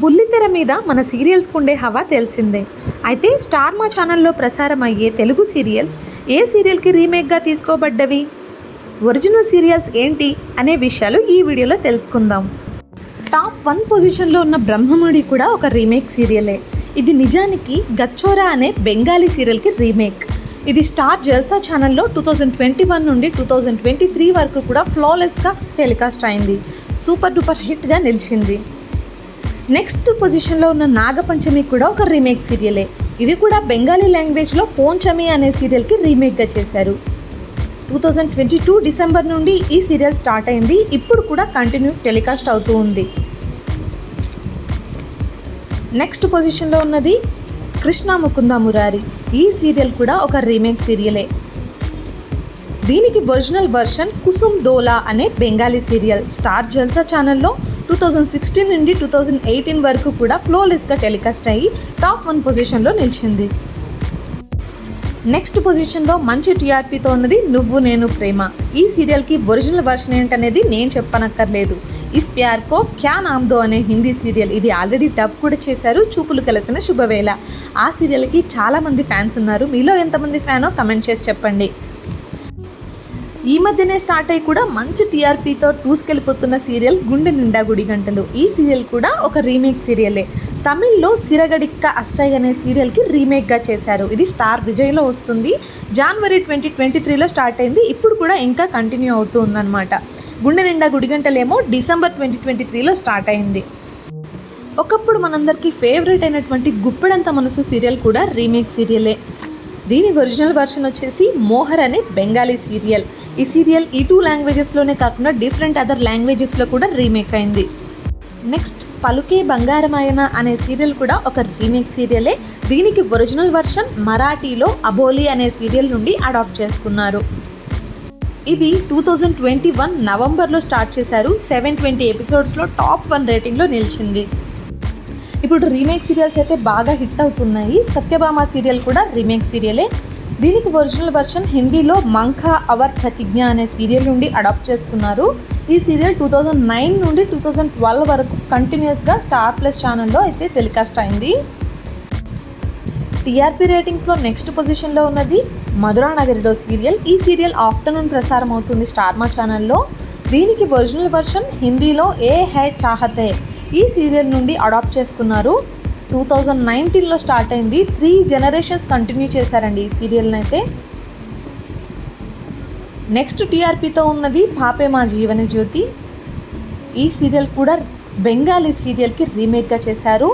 బుల్లితెర మీద మన సీరియల్స్కు ఉండే హవా తెలిసిందే. అయితే స్టార్ మా ఛానల్లో ప్రసారం అయ్యే తెలుగు సీరియల్స్ ఏ సీరియల్కి రీమేక్గా తీసుకోబడ్డవి? ఒరిజినల్ సీరియల్స్ ఏంటి అనే విషయాలు ఈ వీడియోలో తెలుసుకుందాం. టాప్ వన్ పొజిషన్లో ఉన్న బ్రహ్మముడి కూడా ఒక రీమేక్ సీరియలే. ఇది నిజానికి గచ్చోరా అనే బెంగాలీ సీరియల్కి రీమేక్. ఇది స్టార్ జల్సా ఛానల్లో టూ థౌజండ్ ట్వంటీ వన్ నుండి టూ థౌజండ్ ట్వంటీ త్రీ వరకు కూడా ఫ్లాలెస్గా టెలికాస్ట్ అయింది. సూపర్ డూపర్ హిట్గా నిలిచింది. నెక్స్ట్ పొజిషన్లో ఉన్న నాగపంచమి కూడా ఒక రీమేక్ సీరియలే. ఇది కూడా బెంగాలీ లాంగ్వేజ్లో పోంచమి అనే సీరియల్కి రీమేక్గా చేశారు. Two thousand twenty two December నుండి ఈ సీరియల్ స్టార్ట్ అయింది. ఇప్పుడు కూడా కంటిన్యూ టెలికాస్ట్ అవుతూ ఉంది. నెక్స్ట్ పొజిషన్లో ఉన్నది కృష్ణ ముకుంద మురారి. ఈ సీరియల్ కూడా ఒక రీమేక్ సీరియలే. దీనికి ఒరిజినల్ వర్షన్ కుసుమ్ దోలా అనే బెంగాలీ సీరియల్ స్టార్ జల్సా ఛానల్లో టూ థౌజండ్ సిక్స్టీన్ నుండి టూ థౌజండ్ ఎయిటీన్ వరకు కూడా ఫ్లోలెస్గా టెలికాస్ట్ అయ్యి టాప్ వన్ పొజిషన్లో నిలిచింది. నెక్స్ట్ పొజిషన్లో మంచి టీఆర్పీతో ఉన్నది నువ్వు నేను ప్రేమ. ఈ సీరియల్కి ఒరిజినల్ వర్షన్ ఏంటనేది నేను చెప్పనక్కర్లేదు. ఇస్ ప్యార్ కో క్యా నామ్దో అనే హిందీ సీరియల్ ఇది ఆల్రెడీ డబ్ కూడా చేశారు. చూపులు కలిసిన శుభవేళ. ఆ సీరియల్కి చాలామంది ఫ్యాన్స్ ఉన్నారు. మీలో ఎంతమంది ఫ్యానో కమెంట్ చేసి చెప్పండి. ఈ మధ్యనే స్టార్ట్ అయ్యి కూడా మంచి టీఆర్పీతో టూస్కెళ్ళిపోతున్న సీరియల్ గుండె నిండా గుడి గంటలు. ఈ సీరియల్ కూడా ఒక రీమేక్ సీరియలే. తమిళ్ళో సిరగడిక్క అస్సయ్ అనే సీరియల్కి రీమేక్గా చేశారు. ఇది స్టార్ విజయ్లో వస్తుంది. జనవరి ట్వంటీ ట్వంటీ త్రీలో స్టార్ట్ అయింది. ఇప్పుడు కూడా ఇంకా కంటిన్యూ అవుతూ ఉందన్నమాట. గుండె నిండా గుడి గంటలేమో డిసెంబర్ ట్వంటీ ట్వంటీ త్రీలో స్టార్ట్ అయింది. ఒకప్పుడు మనందరికీ ఫేవరెట్ అయినటువంటి గుప్పెడంత మనసు సీరియల్ కూడా రీమేక్ సీరియలే. దీని ఒరిజినల్ వర్షన్ వచ్చేసి మోహర్ అనే బెంగాలీ సీరియల్. ఈ సీరియల్ ఈ టూ లాంగ్వేజెస్లోనే కాకుండా డిఫరెంట్ అదర్ లాంగ్వేజెస్లో కూడా రీమేక్ అయింది. నెక్స్ట్ పలుకే బంగారమాయన అనే సీరియల్ కూడా ఒక రీమేక్ సీరియలే. దీనికి ఒరిజినల్ వర్షన్ మరాఠీలో అబోలి అనే సీరియల్ నుండి అడాప్ట్ చేసుకున్నారు. ఇది టూ థౌజండ్ ట్వంటీ వన్ నవంబర్లో స్టార్ట్ చేశారు. సెవెన్ ట్వంటీ ఎపిసోడ్స్లో టాప్ వన్ రేటింగ్లో నిలిచింది. ఇప్పుడు రీమేక్ సీరియల్స్ అయితే బాగా హిట్ అవుతున్నాయి. సత్యభామ సీరియల్ కూడా రీమేక్ సీరియలే. దీనికి ఒరిజినల్ వర్షన్ హిందీలో మంఖా అవర్ ప్రతిజ్ఞ అనే సీరియల్ నుండి అడాప్ట్ చేసుకున్నారు. ఈ సీరియల్ టూ థౌజండ్ నైన్ నుండి టూ థౌజండ్ ట్వెల్వ్ వరకు కంటిన్యూస్గా స్టార్ ప్లస్ ఛానల్లో అయితే టెలికాస్ట్ అయింది. టీఆర్పీ రేటింగ్స్లో నెక్స్ట్ పొజిషన్లో ఉన్నది మధురా నగరిలో సీరియల్. ఈ సీరియల్ ఆఫ్టర్నూన్ ప్రసారం అవుతుంది స్టార్మా ఛానల్లో. దీనికి ఒరిజినల్ వర్షన్ హిందీలో ఏ హై చాహతే ఈ సీరియల్ నుండి అడాప్ట్ చేసుకున్నారు. టూ థౌజండ్ నైన్టీన్లో స్టార్ట్ అయింది. త్రీ జనరేషన్స్ కంటిన్యూ చేశారండి ఈ సీరియల్ని అయితే నెక్స్ట్ టీఆర్పీతో ఉన్నది పాపే మా జీవన జ్యోతి. ఈ సీరియల్ కూడా బెంగాలీ సీరియల్కి రీమేక్గా చేశారు.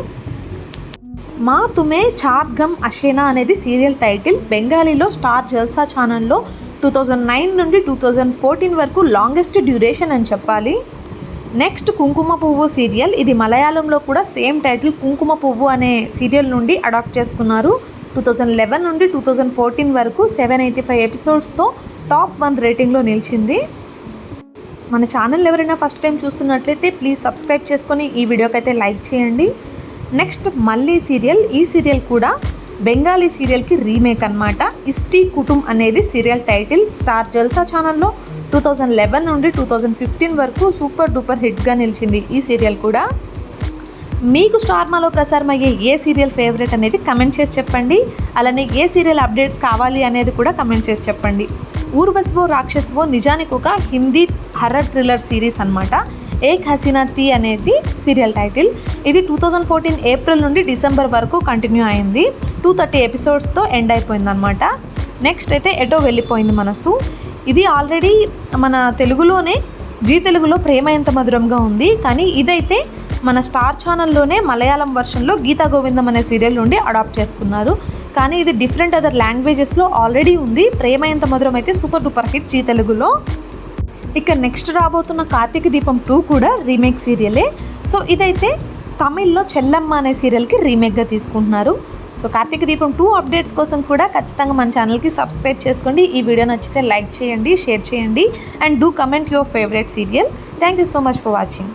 మా తుమే చార్గమ్ అషేనా అనేది సీరియల్ టైటిల్. బెంగాలీలో స్టార్ జల్సా ఛానల్లో టూ థౌజండ్ నైన్ నుండి టూ థౌజండ్ ఫోర్టీన్ వరకు లాంగెస్ట్ డ్యూరేషన్ అని చెప్పాలి. నెక్స్ట్ కుంకుమ పువ్వు సీరియల్. ఇది మలయాళంలో కూడా సేమ్ టైటిల్ కుంకుమ పువ్వు అనే సీరియల్ నుండి అడాప్ట్ చేసుకున్నారు. టూ థౌజండ్ లెవెన్ నుండి టూ థౌజండ్ ఫోర్టీన్ వరకు సెవెన్ ఎయిటీ ఫైవ్ ఎపిసోడ్స్తో టాప్ వన్ రేటింగ్లో నిలిచింది. మన ఛానల్ ఎవరైనా ఫస్ట్ టైం చూస్తున్నట్లయితే ప్లీజ్ సబ్స్క్రైబ్ చేసుకొని ఈ వీడియోకి అయితే లైక్ చేయండి. నెక్స్ట్ మళ్ళీ సీరియల్. ఈ సీరియల్ కూడా బెంగాలీ సీరియల్కి రీమేక్ అనమాట ఇస్టీ కుటుంబ్ అనేది సీరియల్ టైటిల్. స్టార్ జల్సా ఛానల్లో టూ థౌజండ్ లెవెన్ నుండి టూ థౌజండ్ ఫిఫ్టీన్ వరకు సూపర్ డూపర్ హిట్గా నిలిచింది ఈ సీరియల్ కూడా. మీకు స్టార్మాలో ప్రసారం అయ్యే ఏ సీరియల్ ఫేవరెట్ అనేది కమెంట్ చేసి చెప్పండి. అలానే ఏ సీరియల్ అప్డేట్స్ కావాలి అనేది కూడా కమెంట్ చేసి చెప్పండి. ఊర్వశ్వో రాక్షస్వో నిజానికి ఒక హిందీ హర్రర్ థ్రిల్లర్ సిరీస్ అనమాట ఏక్ హసీనా తీ అనేది సీరియల్ టైటిల్. ఇది టూ థౌజండ్ ఫోర్టీన్ ఏప్రిల్ నుండి డిసెంబర్ వరకు కంటిన్యూ అయింది. టూ థర్టీ ఎపిసోడ్స్తో ఎండ్ అయిపోయింది అనమాట నెక్స్ట్ అయితే ఎటో వెళ్ళిపోయింది మనసు. ఇది ఆల్రెడీ మన తెలుగులోనే జీ తెలుగులో ప్రేమ ఎంత మధురంగా ఉంది. కానీ ఇదైతే మన స్టార్ ఛానల్లోనే మలయాళం వర్షన్లో గీతా గోవిందం అనే సీరియల్ నుండి అడాప్ట్ చేసుకున్నారు. కానీ ఇది డిఫరెంట్ అదర్ లాంగ్వేజెస్లో ఆల్రెడీ ఉంది. ప్రేమ ఎంత మధురం అయితే సూపర్ డూపర్ హిట్ జీ తెలుగులో. ఇక నెక్స్ట్ రాబోతున్న కార్తీక దీపం టూ కూడా రీమేక్ సీరియలే. సో ఇదైతే తమిళ్ళో చెల్లమ్మ అనే సీరియల్కి రీమేక్గా తీసుకుంటున్నారు. సో కార్తీక దీపం టూ అప్డేట్స్ కోసం కూడా ఖచ్చితంగా మన ఛానల్కి సబ్స్క్రైబ్ చేసుకోండి. ఈ వీడియో నచ్చితే లైక్ చేయండి షేర్ చేయండి. And do comment your favourite serial. Thank you so much for watching.